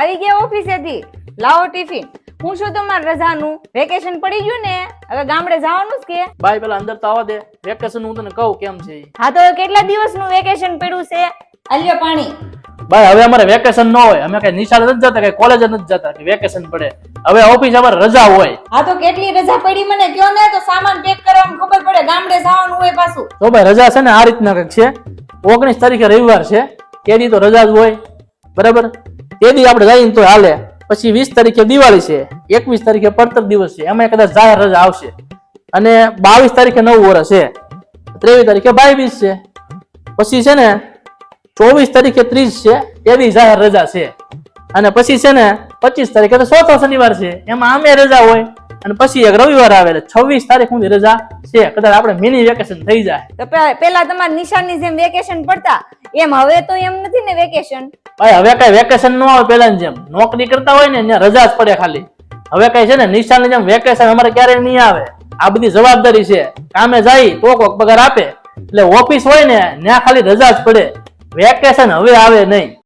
આવી ગયા ઓફિસેથી. લાવો ટિફિન. હું શું તમારે રજાનું વેકેશન પડી ગયું ને? હવે ગામડે જવાનું જ કે? ભાઈ પેલા અંદર તો આવવા દે. વેકેશન હું તને કહું કેમ છે? હા તો કેટલા દિવસનું વેકેશન પડ્યું છે? અલ્યો પાણી. ભાઈ હવે અમારે વેકેશન ન હોય. અમે કઈ નિશાળે નથી જતા કઈ કોલેજ નથી જતા કે વેકેશન પડે. હવે ઓફિસ અમારે રજા હોય. હા તો કેટલી રજા પડી મને કયો ને? તો સામાન પેક કરવાનું ખબર પડે. ગામડે જવાનું હોય પાછું. તો ભાઈ રજા છે ને આ રીતના કંઈક છે? ઓગણીસ તારીખે રવિવાર છે. કેદી તો રજા જ હોય. બરાબર? તે દી આપણે જઈએ તો હાલે. પછી વીસ તારીખે દિવાળી છે. એકવીસ તારીખે પડતર દિવસ છે. એમાં કદાચ જાહેર રજા આવશે. અને બાવીસ તારીખે નવું વર્ષ છે. ત્રેવીસ તારીખે બીજ છે. પછી છે ને ચોવીસ તારીખે ત્રીસ છે. એ જાહેર રજા છે. અને પછી છે ને પચીસ તારીખે તો ચોથો શનિવાર છે. એમાં આમે રજા હોય. અને પછી એક રવિવાર આવે છવ્વીસ તારીખ સુધી રજા છે. કદાચ આપણે મિની વેકેશન થઈ જાય. પેલા તમારા નિશાળની જેમ વેકેશન પડતા. એમ હવે તો એમ નથી ને વેકેશન ભાઈ, હવે કઈ વેકેશન ન આવે પેલા જેમ. નોકરી કરતા હોય ને ત્યાં રજા જ પડે ખાલી. હવે કઈ છે ને નિશાન જેમ વેકેશન અમારે ક્યારેય નહીં આવે. આ બધી જવાબદારી છે. કામે જાય તો કોક પગાર આપે. એટલે ઓફિસ હોય ને, ત્યાં ખાલી રજા જ પડે. વેકેશન હવે આવે નહીં.